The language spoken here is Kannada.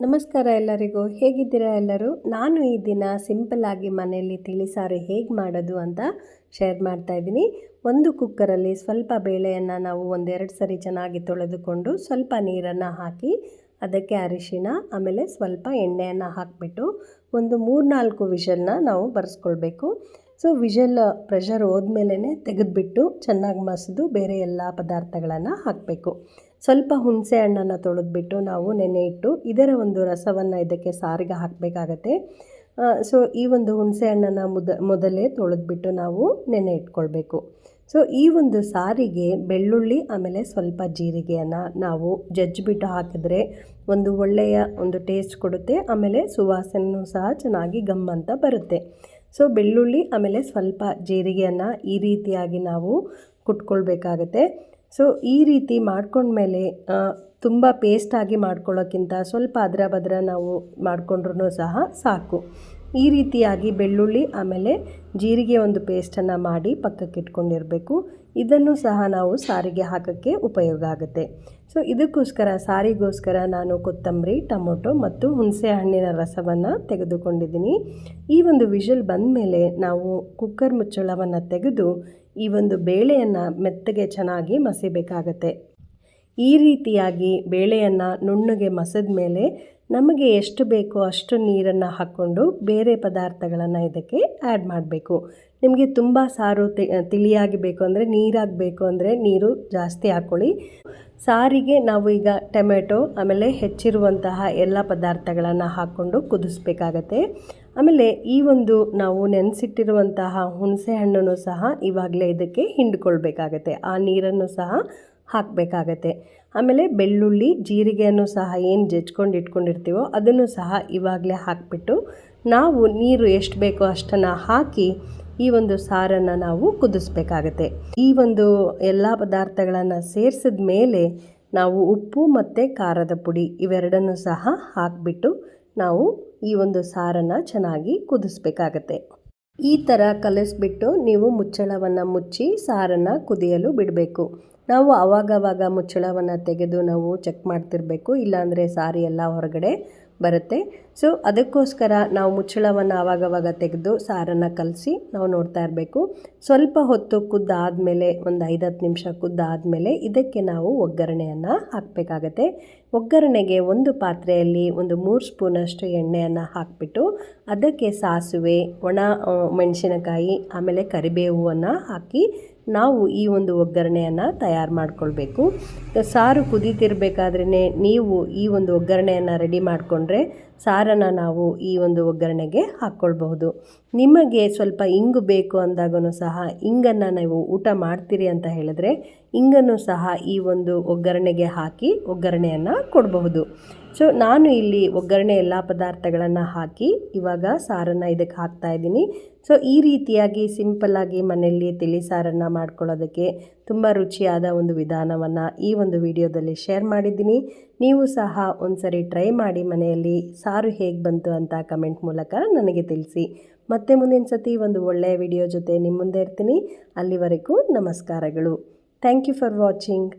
ನಮಸ್ಕಾರ ಎಲ್ಲರಿಗೂ. ಹೇಗಿದ್ದೀರಾ ಎಲ್ಲರೂ? ನಾನು ಈ ದಿನ ಸಿಂಪಲ್ಲಾಗಿ ಮನೆಯಲ್ಲಿ ತಿಳಿಸಾರು ಹೇಗೆ ಮಾಡೋದು ಅಂತ ಶೇರ್ ಮಾಡ್ತಾ ಇದ್ದೀನಿ. ಒಂದು ಕುಕ್ಕರಲ್ಲಿ ಸ್ವಲ್ಪ ಬೇಳೆಯನ್ನು ನಾವು ಒಂದೆರಡು ಸರಿ ಚೆನ್ನಾಗಿ ತೊಳೆದುಕೊಂಡು ಸ್ವಲ್ಪ ನೀರನ್ನು ಹಾಕಿ, ಅದಕ್ಕೆ ಅರಿಶಿನ ಆಮೇಲೆ ಸ್ವಲ್ಪ ಎಣ್ಣೆಯನ್ನು ಹಾಕಿಬಿಟ್ಟು ಒಂದು ಮೂರ್ನಾಲ್ಕು ವಿಷಲ್ನ ನಾವು ಬರೆಸ್ಕೊಳ್ಬೇಕು. ಸೊ, ವಿಷಲ್ ಪ್ರೆಷರ್ ಹೋದ್ಮೇಲೆ ತೆಗೆದುಬಿಟ್ಟು ಚೆನ್ನಾಗಿ ಮಸಿದು ಬೇರೆ ಎಲ್ಲ ಪದಾರ್ಥಗಳನ್ನು ಹಾಕಬೇಕು. ಸ್ವಲ್ಪ ಹುಣಸೆ ಹಣ್ಣನ್ನು ತೊಳೆದ್ಬಿಟ್ಟು ನಾವು ನೆನೆ ಇಟ್ಟು ಇದರ ಒಂದು ರಸವನ್ನು ಇದಕ್ಕೆ ಸಾರಿಗೆ ಹಾಕಬೇಕಾಗತ್ತೆ. ಸೊ ಈ ಒಂದು ಹುಣಸೆ ಹಣ್ಣನ್ನು ಮುದ, ಮೊದಲೇ ತೊಳೆದ್ಬಿಟ್ಟು ನಾವು ನೆನೆ ಇಟ್ಕೊಳ್ಬೇಕು. ಸೊ ಈ ಒಂದು ಸಾರಿಗೆ ಬೆಳ್ಳುಳ್ಳಿ, ಆಮೇಲೆ ಸ್ವಲ್ಪ ಜೀರಿಗೆಯನ್ನು ನಾವು ಜಜ್ಜಿಬಿಟ್ಟು ಹಾಕಿದ್ರೆ ಒಂದು ಒಳ್ಳೆಯ ಒಂದು ಟೇಸ್ಟ್ ಕೊಡುತ್ತೆ, ಆಮೇಲೆ ಸುವಾಸನೆಯೂ ಸಹ ಚೆನ್ನಾಗಿ ಗಮ್ ಅಂತ ಬರುತ್ತೆ. ಸೊ ಬೆಳ್ಳುಳ್ಳಿ, ಆಮೇಲೆ ಸ್ವಲ್ಪ ಜೀರಿಗೆಯನ್ನು ಈ ರೀತಿಯಾಗಿ ನಾವು ಕುಟ್ಕೊಳ್ಬೇಕಾಗತ್ತೆ. ಸೊ ಈ ರೀತಿ ಮಾಡ್ಕೊಂಡ್ಮೇಲೆ ತುಂಬ ಪೇಸ್ಟಾಗಿ ಮಾಡ್ಕೊಳ್ಳೋಕ್ಕಿಂತ ಸ್ವಲ್ಪ ಅದರ ಬದ್ರ ನಾವು ಮಾಡಿಕೊಂಡ್ರೂ ಸಹ ಸಾಕು. ಈ ರೀತಿಯಾಗಿ ಬೆಳ್ಳುಳ್ಳಿ, ಆಮೇಲೆ ಜೀರಿಗೆ ಒಂದು ಪೇಸ್ಟನ್ನು ಮಾಡಿ ಪಕ್ಕಕ್ಕೆ ಇಟ್ಕೊಂಡಿರಬೇಕು ಇದನ್ನು ಸಹ ನಾವು ಸಾರಿಗೆ ಹಾಕೋಕ್ಕೆ ಉಪಯೋಗ ಆಗುತ್ತೆ. ಸೊ ಇದಕ್ಕೋಸ್ಕರ, ಸಾರಿಗೋಸ್ಕರ ನಾನು ಕೊತ್ತಂಬರಿ, ಟೊಮೊಟೊ ಮತ್ತು ಹುಣಸೆ ಹಣ್ಣಿನ ರಸವನ್ನು ತೆಗೆದುಕೊಂಡಿದ್ದೀನಿ. ಈ ಒಂದು ವಿಷಲ್ ಬಂದ ಮೇಲೆ ನಾವು ಕುಕ್ಕರ್ ಮುಚ್ಚಳವನ್ನು ತೆಗೆದು ಈ ಒಂದು ಬೇಳೆಯನ್ನು ಮೆತ್ತಗೆ ಚೆನ್ನಾಗಿ ಮಸಿಬೇಕಾಗತ್ತೆ. ಈ ರೀತಿಯಾಗಿ ಬೇಳೆಯನ್ನು ನುಣ್ಣಗೆ ಮಸದ ಮೇಲೆ ನಮಗೆ ಎಷ್ಟು ಬೇಕೋ ಅಷ್ಟು ನೀರನ್ನು ಹಾಕ್ಕೊಂಡು ಬೇರೆ ಪದಾರ್ಥಗಳನ್ನು ಇದಕ್ಕೆ ಆ್ಯಡ್ ಮಾಡಬೇಕು. ನಿಮಗೆ ತುಂಬ ಸಾರು ತಿಳಿಯಾಗಿ ಬೇಕು ಅಂದರೆ ನೀರಾಗಬೇಕು ಅಂದರೆ ನೀರು ಜಾಸ್ತಿ ಹಾಕ್ಕೊಳ್ಳಿ ಸಾರಿಗೆ ನಾವು ಈಗ ಟೊಮೆಟೊ, ಆಮೇಲೆ ಹೆಚ್ಚಿರುವಂತಹ ಎಲ್ಲ ಪದಾರ್ಥಗಳನ್ನು ಹಾಕ್ಕೊಂಡು ಕುದಿಸ್ಬೇಕಾಗತ್ತೆ. ಆಮೇಲೆ ಈ ಒಂದು ನಾವು ನೆನೆಸಿಟ್ಟಿರುವಂತಹ ಹುಣಸೆ ಹಣ್ಣನ್ನು ಸಹ ಇವಾಗಲೇ ಇದಕ್ಕೆ ಹಿಂಡ್ಕೊಳ್ಬೇಕಾಗತ್ತೆ. ಆ ನೀರನ್ನು ಸಹ ಹಾಕಬೇಕಾಗತ್ತೆ. ಆಮೇಲೆ ಬೆಳ್ಳುಳ್ಳಿ, ಜೀರಿಗೆಯನ್ನು ಸಹ ಏನು ಜಜ್ಕೊಂಡು ಇಟ್ಕೊಂಡಿರ್ತೀವೋ ಅದನ್ನು ಸಹ ಇವಾಗಲೇ ಹಾಕಿಬಿಟ್ಟು ನಾವು ನೀರು ಎಷ್ಟು ಬೇಕೋ ಅಷ್ಟನ್ನು ಹಾಕಿ ಈ ಒಂದು ಸಾರನ್ನು ನಾವು ಕುದಿಸ್ಬೇಕಾಗತ್ತೆ. ಈ ಒಂದು ಎಲ್ಲ ಪದಾರ್ಥಗಳನ್ನು ಸೇರಿಸಿದ ಮೇಲೆ ನಾವು ಉಪ್ಪು ಮತ್ತು ಖಾರದ ಪುಡಿ ಇವೆರಡನ್ನು ಸಹ ಹಾಕಿಬಿಟ್ಟು ನಾವು ಈ ಒಂದು ಸಾರನ್ನು ಚೆನ್ನಾಗಿ ಕುದಿಸ್ಬೇಕಾಗತ್ತೆ. ಈ ಥರ ಕಲಿಸ್ಬಿಟ್ಟು ನೀವು ಮುಚ್ಚಳವನ್ನು ಮುಚ್ಚಿ ಸಾರನ್ನು ಕುದಿಯಲು ಬಿಡಬೇಕು. ನಾವು ಆವಾಗವಾಗ ಮುಚ್ಚಳವನ್ನು ತೆಗೆದು ನಾವು ಚೆಕ್ ಮಾಡ್ತಿರಬೇಕು, ಇಲ್ಲಾಂದರೆ ಸಾರಿ ಎಲ್ಲ ಹೊರಗಡೆ ಬರುತ್ತೆ. ಸೊ ಅದಕ್ಕೋಸ್ಕರ ನಾವು ಮುಚ್ಚಳವನ್ನು ಆವಾಗವಾಗ ತೆಗೆದು ಸಾರನ್ನು ಕಲಸಿ ನಾವು ನೋಡ್ತಾ ಇರಬೇಕು. ಸ್ವಲ್ಪ ಹೊತ್ತು ಕುದ್ದಾದಮೇಲೆ, ಒಂದು ಐದು ಹತ್ತು ನಿಮಿಷ ಕುದ್ದಾದಮೇಲೆ ಇದಕ್ಕೆ ನಾವು ಒಗ್ಗರಣೆಯನ್ನು ಹಾಕಬೇಕಾಗತ್ತೆ. ಒಗ್ಗರಣೆಗೆ ಒಂದು ಪಾತ್ರೆಯಲ್ಲಿ ಒಂದು ಮೂರು ಸ್ಪೂನಷ್ಟು ಎಣ್ಣೆಯನ್ನು ಹಾಕಿಬಿಟ್ಟು ಅದಕ್ಕೆ ಸಾಸಿವೆ, ಒಣ ಮೆಣಸಿನಕಾಯಿ, ಆಮೇಲೆ ಕರಿಬೇವನ್ನು ಹಾಕಿ ನಾವು ಈ ಒಂದು ಒಗ್ಗರಣೆಯನ್ನು ತಯಾರು ಮಾಡಿಕೊಳ್ಬೇಕು. ಸಾರು ಕುದೀತಿರ್ಬೇಕಾದ್ರೇ ನೀವು ಈ ಒಂದು ಒಗ್ಗರಣೆಯನ್ನು ರೆಡಿ ಮಾಡಿಕೊಂಡ್ರೆ ಸಾರನ್ನು ನಾವು ಈ ಒಂದು ಒಗ್ಗರಣೆಗೆ ಹಾಕ್ಕೊಳ್ಬಹುದು. ನಿಮಗೆ ಸ್ವಲ್ಪ ಇಂಗು ಬೇಕು ಅಂದಾಗೂ ಸಹ ಇಂಗನ್ನು ನೀವು ಊಟ ಮಾಡ್ತೀರಿ ಅಂತ ಹೇಳಿದ್ರೆ ಇಂಗನ್ನು ಸಹ ಈ ಒಂದು ಒಗ್ಗರಣೆಗೆ ಹಾಕಿ ಒಗ್ಗರಣೆಯನ್ನು ಕೊಡಬಹುದು. ಸೊ, ನಾನು ಇಲ್ಲಿ ಒಗ್ಗರಣೆ ಎಲ್ಲ ಪದಾರ್ಥಗಳನ್ನು ಹಾಕಿ ಇವಾಗ ಸಾರನ್ನು ಇದಕ್ಕೆ ಹಾಕ್ತಾ ಇದ್ದೀನಿ. ಸೊ, ಈ ರೀತಿಯಾಗಿ ಸಿಂಪಲ್ಲಾಗಿ ಮನೆಯಲ್ಲಿ ತಿಳಿ ಸಾರನ್ನು ಮಾಡ್ಕೊಳ್ಳೋದಕ್ಕೆ ತುಂಬ ರುಚಿಯಾದ ಒಂದು ವಿಧಾನವನ್ನು ಈ ಒಂದು ವಿಡಿಯೋದಲ್ಲಿ ಶೇರ್ ಮಾಡಿದ್ದೀನಿ. ನೀವು ಸಹ ಒಂದ್ಸರಿ ಟ್ರೈ ಮಾಡಿ ಮನೆಯಲ್ಲಿ ಸಾರು ಹೇಗೆ ಬಂತು ಅಂತ ಕಮೆಂಟ್ ಮೂಲಕ ನನಗೆ ತಿಳಿಸಿ. ಮತ್ತೆ ಮುಂದಿನ ಸತಿ ಒಂದು ಒಳ್ಳೆಯ ವಿಡಿಯೋ ಜೊತೆ ನಿಮ್ಮ ಮುಂದೆ ಇರ್ತೀನಿ. ಅಲ್ಲಿವರೆಗೂ ನಮಸ್ಕಾರಗಳು. Thank you for watching